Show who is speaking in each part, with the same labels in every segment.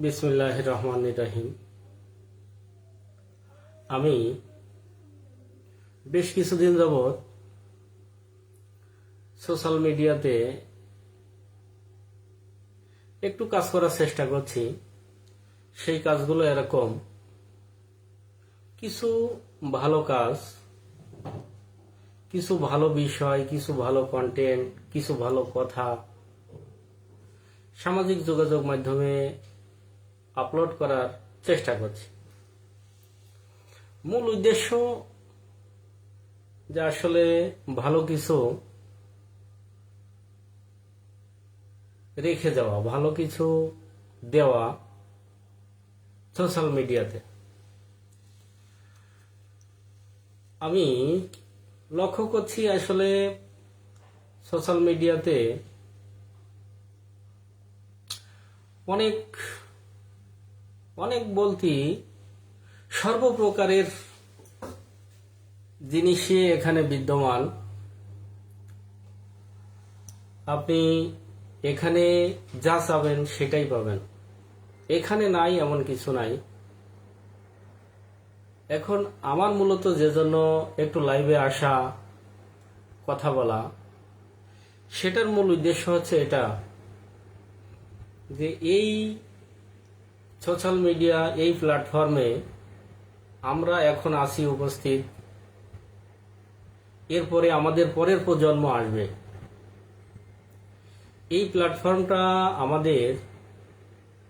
Speaker 1: বিসমুল্লাহ রহমান রাহিম। আমি বেশ কিছুদিন যাবৎ সোশ্যাল মিডিয়াতে একটু কাজ করার চেষ্টা করছি। সেই কাজগুলো এরকম। কিছু ভালো কাজ, কিছু ভালো বিষয়, কিছু ভালো কন্টেন্ট কিছু ভালো কথা, সামাজিক যোগাযোগ মাধ্যমে আপলোড করার চেষ্টা করছি। মূল উদ্দেশ্য যে আসলে ভালো কিছু রেখে যাওয়া, ভালো কিছু দেওয়া সোশ্যাল মিডিয়াতে আমি লক্ষ্য করছি আসলে সোশ্যাল মিডিয়াতে অনেক অনেক বলতে সর্বপ্রকারের জিনিসই এখানে বিদ্যমান। আপনি এখানে যা চাবেন সেটাই পাবেন। এখানে নাই, এমন কিছু নাই। এখন আমার মূলত যে জন্য একটু লাইভে আসা কথা বলা, সেটার মূল উদ্দেশ্য হচ্ছে এটা যে এই সোশ্যাল মিডিয়া এই প্ল্যাটফর্মে আমরা এখন আসি উপস্থিত। এরপরে আমাদের পরের প্রজন্ম আসবে। এই প্ল্যাটফর্মটা আমাদের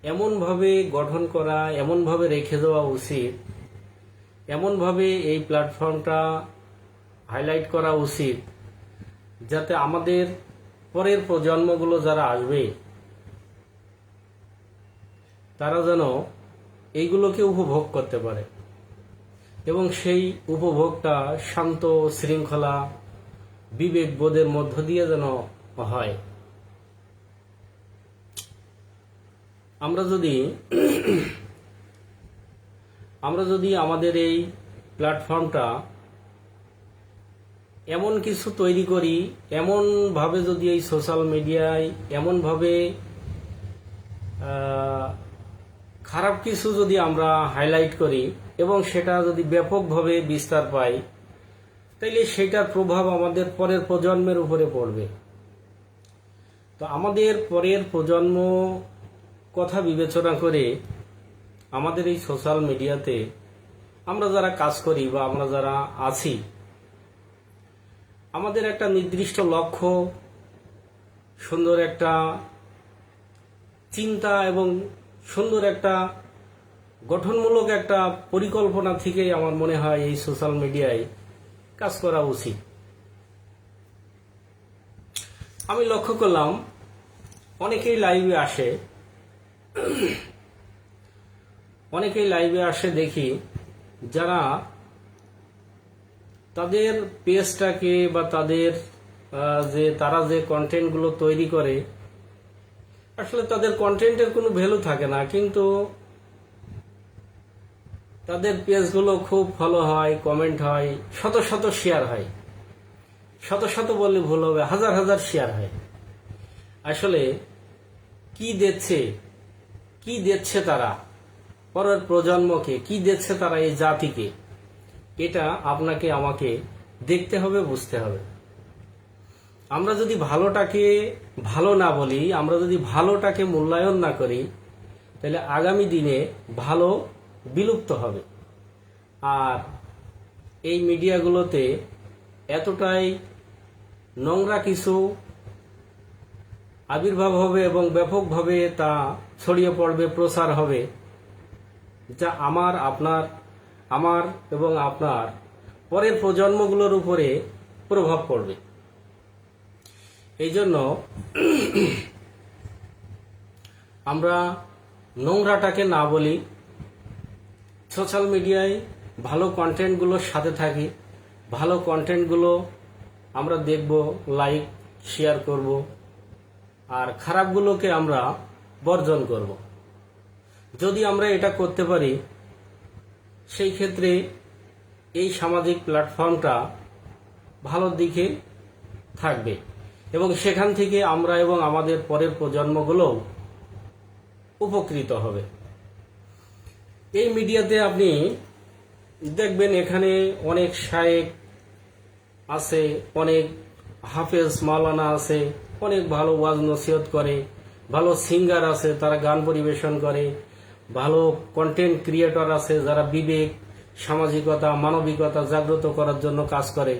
Speaker 1: এমনভাবে গঠন করা, এমনভাবে রেখে দেওয়া উচিত, এমনভাবে এই প্ল্যাটফর্মটা হাইলাইট করা উচিত, যাতে আমাদের পরের প্রজন্মগুলো যারা আসবে তারা যেন এইগুলোকে উপভোগ করতে পারে। এবং সেই উপভোগটা শান্ত, শৃঙ্খলা, বিবেক বোধের মধ্য দিয়ে যেন হয়। আমরা যদি আমরা যদি আমাদের এই প্ল্যাটফর্মটা এমন কিছু তৈরি করি, এমনভাবে যদি এই সোশ্যাল মিডিয়ায়, এমনভাবে খারাপ কিছু যদি আমরা হাইলাইট করি এবং সেটা যদি ব্যাপকভাবে বিস্তার পাই, তাইলে সেটার প্রভাব আমাদের পরের প্রজন্মের উপরে পড়বে। তো আমাদের পরের প্রজন্ম কথা বিবেচনা করে আমাদের এই সোশ্যাল মিডিয়াতে আমরা যারা কাজ করি বা আমরা যারা আছি, আমাদের একটা নির্দিষ্ট লক্ষ্য, সুন্দর একটা চিন্তা এবং সুন্দর একটা, গঠনমূলক একটা পরিকল্পনা থেকে আমার মনে হয় এই সোশ্যাল মিডিয়ায় কাজ করা উচিত। আমি লক্ষ্য করলাম, অনেকেই লাইভে আসে। অনেকেই লাইভে আসে দেখি যারা তাদের পেজটাকে বা তাদের যে তারা যে কন্টেন্টগুলো তৈরি করে আসলে তাদের কন্টেন্টের কোনো ভ্যালু থাকে না, কিন্তু তাদের পেজগুলো খুব ফলো হয় কমেন্ট হয়, শত শত শেয়ার হয়। শত শত বললে ভুল হবে, হাজার হাজার শেয়ার হয়। আসলে কি দিচ্ছে কি দিচ্ছে তারা, পরের প্রজন্মকে, কি দিচ্ছে তারা এই জাতিকে, এটা আপনাকে, আমাকে দেখতে হবে, বুঝতে হবে। আমরা যদি ভালোটাকে ভালো না বলি, আমরা যদি ভালোটাকে মূল্যায়ন না করি, তাহলে আগামী দিনে ভালো বিলুপ্ত হবে। আর এই মিডিয়াগুলোতে এতটাই নোংরা কিছু আবির্ভাব হবে এবং ব্যাপকভাবে তা ছড়িয়ে পড়বে, প্রসার হবে, যা আমার, আপনার, আমার এবং আপনার পরের প্রজন্মগুলোর উপরে প্রভাব পড়বে। এই জন্য আমরা নোংরাটাকে না বলি সোশ্যাল মিডিয়ায় ভালো কন্টেন্টগুলোর সাথে থাকি, ভালো কন্টেন্টগুলো আমরা দেখব লাইক শেয়ার করব, আর খারাপগুলোকে আমরা বর্জন করব। যদি আমরা এটা করতে পারি, সেই ক্ষেত্রে এই সামাজিক প্ল্যাটফর্মটা ভালোর দিকে থাকবে। এবং সেখান থেকে আমরা এবং আমাদের পরের প্রজন্মগুলোও উপকৃত হবে। এই মিডিয়াতে আপনি দেখবেন এখানে অনেক শায়েক আছে, অনেক হাফেজ মাওলানা আছে, অনেক ভালো ওয়াজ নসিহত করে, ভালো সিঙ্গার আছে, তারা গান পরিবেশন করে, ভালো কন্টেন্ট ক্রিয়েটর আছে যারা বিবেক, সামাজিকতা, মানবিকতা জাগ্রত করার জন্য কাজ করে।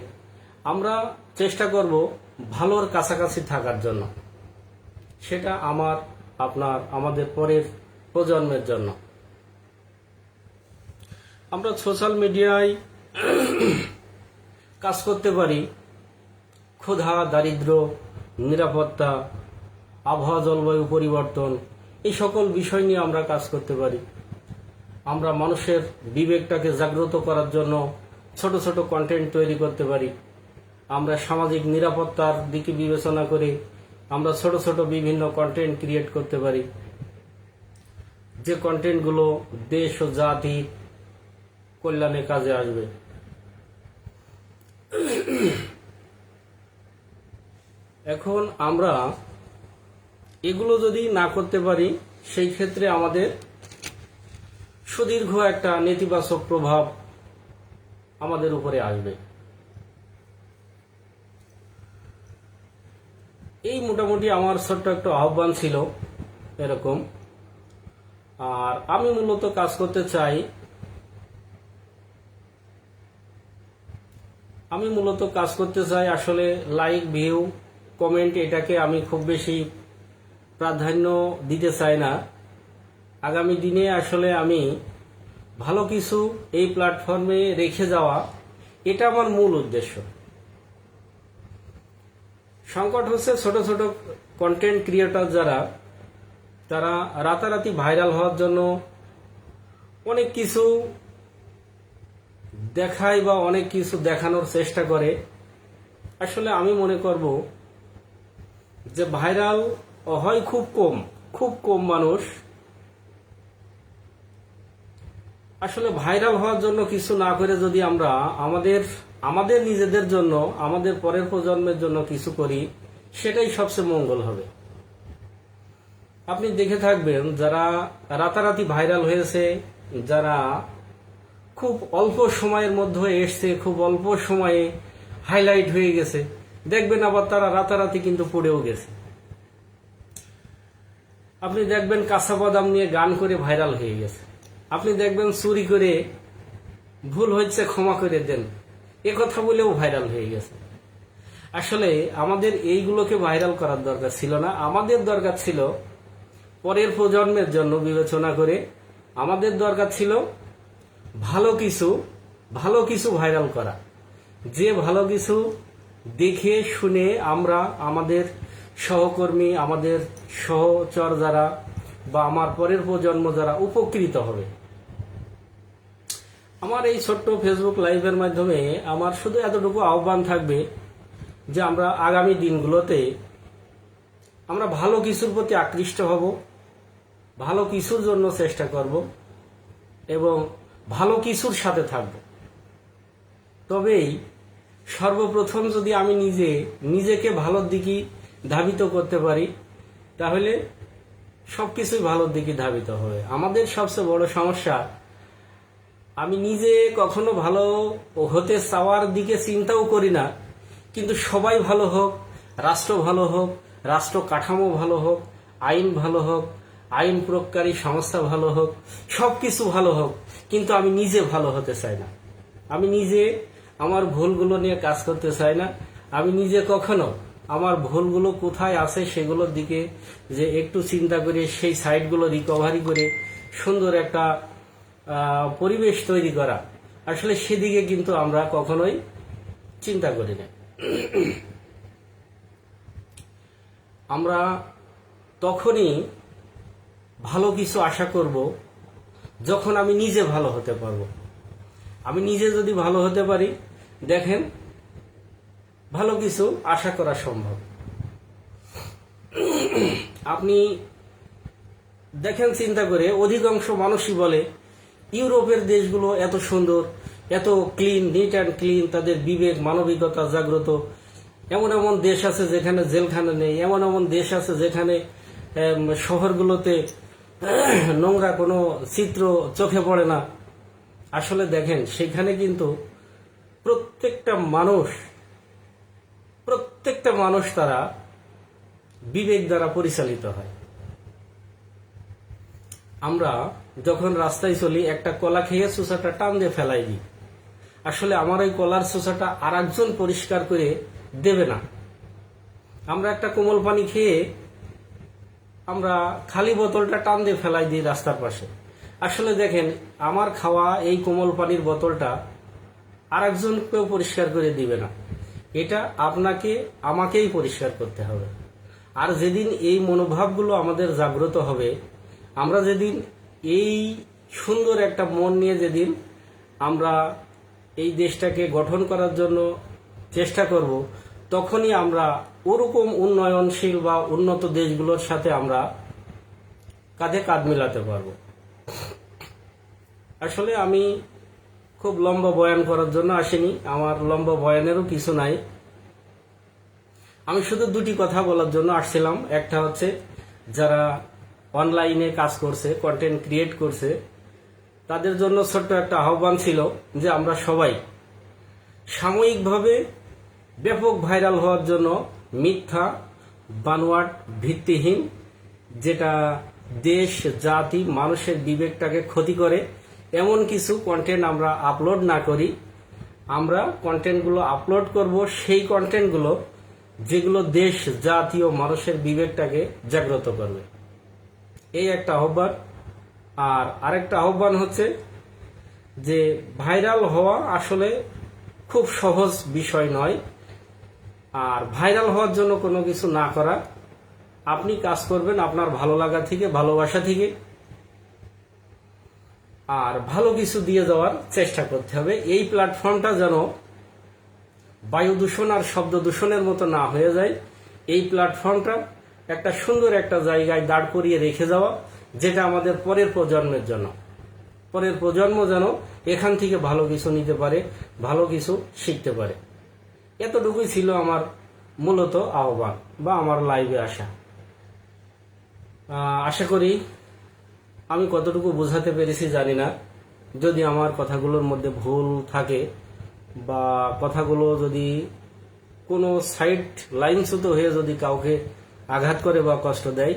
Speaker 1: আমরা চেষ্টা করব ভালোর কাছাকাছি থাকার জন্য। সেটা আমার, আপনার, আমাদের পরের প্রজন্মের জন্য। আমরা সোশ্যাল মিডিয়ায় কাজ করতে পারি। ক্ষুধা, দারিদ্র, নিরাপত্তা, আবহাওয়া, জলবায়ু পরিবর্তন, এই সকল বিষয় নিয়ে আমরা কাজ করতে পারি। আমরা মানুষের বিবেকটাকে জাগ্রত করার জন্য ছোট ছোট কন্টেন্ট তৈরি করতে পারি। আমরা সামাজিক নিরাপত্তার দিকে বিবেচনা করে আমরা ছোট ছোট বিভিন্ন কন্টেন্ট ক্রিয়েট করতে পারি। যে কন্টেন্টগুলো দেশ ও জাতি কল্যাণে কাজে আসবে। এখন আমরা এগুলো যদি না করতে পারি, সেই ক্ষেত্রে আমাদের সুদীর্ঘ একটা নেতিবাচক প্রভাব আমাদের উপরে আসবে এই মোটামুটি আমার ছোট্ট একটা আহ্বান ছিল, এরকম। আর আমি মূলত কাজ করতে চাই, আমি মূলত কাজ করতে চাই আসলে লাইক ভিউ কমেন্ট এটাকে আমি খুব বেশি প্রাধান্য দিতে চাই না। আগামী দিনে আসলে আমি ভালো কিছু এই প্ল্যাটফর্মে রেখে যাওয়া, এটা আমার মূল উদ্দেশ্য। সংকট হচ্ছে ছোট ছোট কন্টেন্ট ক্রিয়েটর যারা, তারা রাতারাতি ভাইরাল হওয়ার জন্য অনেক কিছু দেখায় বা অনেক কিছু দেখানোর চেষ্টা করে। আসলে আমি মনে করব যে ভাইরাল হয় খুব কম খুব কম মানুষ। আসলে ভাইরাল হওয়ার জন্য কিছু না করে যদি আমরা আমাদের আমাদের নিজেদের জন্য, আমাদের পরের প্রজন্মের জন্য কিছু করি, সেটাই সবচেয়ে মঙ্গল হবে। আপনি দেখে থাকবেন, যারা রাতারাতি ভাইরাল হয়েছে, যারা খুব অল্প সময়ের মধ্যে এসছে, খুব অল্প সময়ে হাইলাইট হয়ে গেছে, দেখবেন আবার তারা রাতারাতি কিন্তু পড়েও গেছে। আপনি দেখবেন কাঁচা বাদাম নিয়ে গান করে ভাইরাল হয়ে গেছে। আপনি দেখবেন চুরি করে ভুল হচ্ছে ক্ষমা করে দেন। এ কথা বলেও ভাইরাল হয়ে গেছে। আসলে আমাদের এইগুলোকে ভাইরাল করার দরকার ছিল না। আমাদের দরকার ছিল পরের প্রজন্মের জন্য বিবেচনা করে আমাদের দরকার ছিল ভালো কিছু ভালো কিছু ভাইরাল করা। যে ভালো কিছু দেখে, শুনে আমরা আমাদের সহকর্মী, আমাদের সহচর যারা বা আমার পরের প্রজন্ম যারা উপকৃত হবে আমার এই ছোট্ট ফেসবুক লাইভের মাধ্যমে আমার শুধু এতটুকু আহ্বান থাকবে যে আমরা আগামী দিনগুলোতে আমরা ভালো কিছুর প্রতি আকৃষ্ট হব, ভালো কিছুর জন্য চেষ্টা করব এবং ভালো কিছুর সাথে থাকব। তবেই সর্বপ্রথম যদি আমি নিজে, নিজেকে ভালোর দিকে ধাবিত করতে পারি, তাহলে সবকিছুই ভালোর দিকে ধাবিত হবে। আমাদের সবচেয়ে বড় সমস্যা আমি নিজে কখনো ভালো হতে চাওয়ার দিকে চিন্তাও করি না, কিন্তু সবাই ভালো হোক, রাষ্ট্র ভালো হোক, রাষ্ট্র কাঠামো ভালো হোক, আইন ভালো হোক, আইন প্রয়োগকারী সংস্থা ভালো হোক সব কিছু ভালো হোক, কিন্তু আমি নিজে ভালো হতে চাই না। আমি নিজে আমার ভুলগুলো নিয়ে কাজ করতে চাই না। আমি নিজে কখনো আমার ভুলগুলো কোথায় আছে সেগুলোর দিকে যে একটু চিন্তা করে সেই সাইটগুলো রিকভারি করে সুন্দর একটা পরিবেশ তৈরি করা। আসলে সেদিকে কিন্তু আমরা কখনোই চিন্তা করি না। আমরা তখনই ভালো কিছু আশা করব যখন আমি নিজে ভালো হতে পারব। আমি নিজে যদি ভালো হতে পারি, দেখেন, ভালো কিছু আশা করা সম্ভব। আপনি দেখেন, চিন্তা করে অধিকাংশ মানুষই বলে ইউরোপের দেশগুলো এত সুন্দর, এত ক্লিন নিট অ্যান্ড ক্লিন তাদের বিবেক, মানবিকতা জাগ্রত। এমন এমন দেশ আছে যেখানে জেলখানা নেই, এমন এমন দেশ আছে যেখানে শহরগুলোতে নোংরা কোনো চিত্র চোখে পড়ে না। আসলে দেখেন, সেখানে কিন্তু প্রত্যেকটা মানুষ প্রত্যেকটা মানুষ তারা বিবেক দ্বারা পরিচালিত হয়। আমরা যখন রাস্তায় চলি, একটা কলা খেয়ে চুষাটা টান দিয়ে ফেলাই দিই। আসলে আমার ওই কলার চুষাটা আর একজন পরিষ্কার করে দেবে না। আমরা একটা কোমল পানি খেয়ে আমরা খালি বোতলটা টান দিয়ে ফেলাই দিই রাস্তার পাশে। আসলে দেখেন, আমার খাওয়া এই কোমল পানির বোতলটা আর একজনকেও পরিষ্কার করে দিবে না। এটা আপনাকে, আমাকেই পরিষ্কার করতে হবে। আর যেদিন এই মনোভাবগুলো আমাদের জাগ্রত হবে আমরা যেদিন এই সুন্দর একটা মন নিয়ে যেদিন আমরা এই দেশটাকে গঠন করার জন্য চেষ্টা করব, তখনই আমরা ওরকম উন্নয়নশীল বা উন্নত দেশগুলোর সাথে আমরা কাঁধে কাঁধ মিলাতে পারব। আসলে আমি খুব লম্বা বয়ান করার জন্য আসিনি, আমার লম্বা বয়ানেরও কিছু নাই। আমি শুধু দুটি কথা বলার জন্য আসছিলাম। একটা হচ্ছে যারা অনলাইনে কাজ করছে কন্টেন্ট ক্রিয়েট করছে, তাদের জন্য ছোট্ট একটা আহ্বান ছিল যে আমরা সবাই সাময়িকভাবে ব্যাপক ভাইরাল হওয়ার জন্য মিথ্যা, বানোয়াট ভিত্তিহীন, যেটা দেশ, জাতি, মানুষের বিবেকটাকে ক্ষতি করে, এমন কিছু কন্টেন্ট আমরা আপলোড না করি। আমরা কন্টেন্টগুলো আপলোড করব, সেই কন্টেন্টগুলো যেগুলো দেশ জাতীয় মানুষের বিবেকটাকে জাগ্রত করবে। এই একটা আহ্বান। আর আরেকটা আহ্বান হচ্ছে যে ভাইরাল হওয়া আসলে খুব সহজ বিষয় নয়। আর ভাইরাল হওয়ার জন্য কোনো কিছু না করা। আপনি কাজ করবেন আপনার ভালো লাগা থেকে, ভালোবাসা থেকে। আর ভালো কিছু দিয়ে যাওয়ার চেষ্টা করতে হবে। এই প্ল্যাটফর্মটা যেন বায়ু দূষণ আর শব্দ দূষণের মতো না হয়ে যায়, এই প্ল্যাটফর্মটা একটা সুন্দর একটা জায়গায় দাঁড় করিয়ে রেখে যাওয়া, যেটা আমাদের পরের প্রজন্মের জন্য। পরের প্রজন্ম যেন এখান থেকে ভালো কিছু নিতে পারে, ভালো কিছু শিখতে পারে। এতটুকুই ছিল আমার মূলত আহ্বান বা আমার লাইভে আসা। আশা করি আমি কতটুকু বোঝাতে পেরেছি জানি না। যদি আমার কথাগুলোর মধ্যে ভুল থাকে বা কথাগুলো যদি কোনো সাইড লাইনচ্যুত হয়ে যদি কাউকে আঘাত করে বা কষ্ট দেয়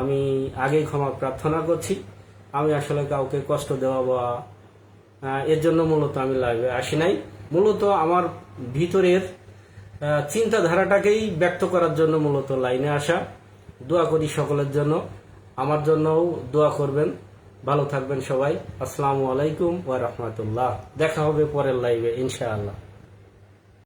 Speaker 1: আমি আগেই ক্ষমা প্রার্থনা করছি। আমি আসলে কাউকে কষ্ট দেওয়া বা এর জন্য মূলত আমি লাইভে আসি নাই। মূলত আমার ভিতরের চিন্তাধারাটাকেই ব্যক্ত করার জন্য মূলত লাইনে আসা। দোয়া করি সকলের জন্য। আমার জন্যও দোয়া করবেন। ভালো থাকবেন সবাই। আসসালামু আলাইকুম ওয়া রাহমাতুল্লাহ। দেখা হবে পরের লাইভে ইনশাআল্লাহ।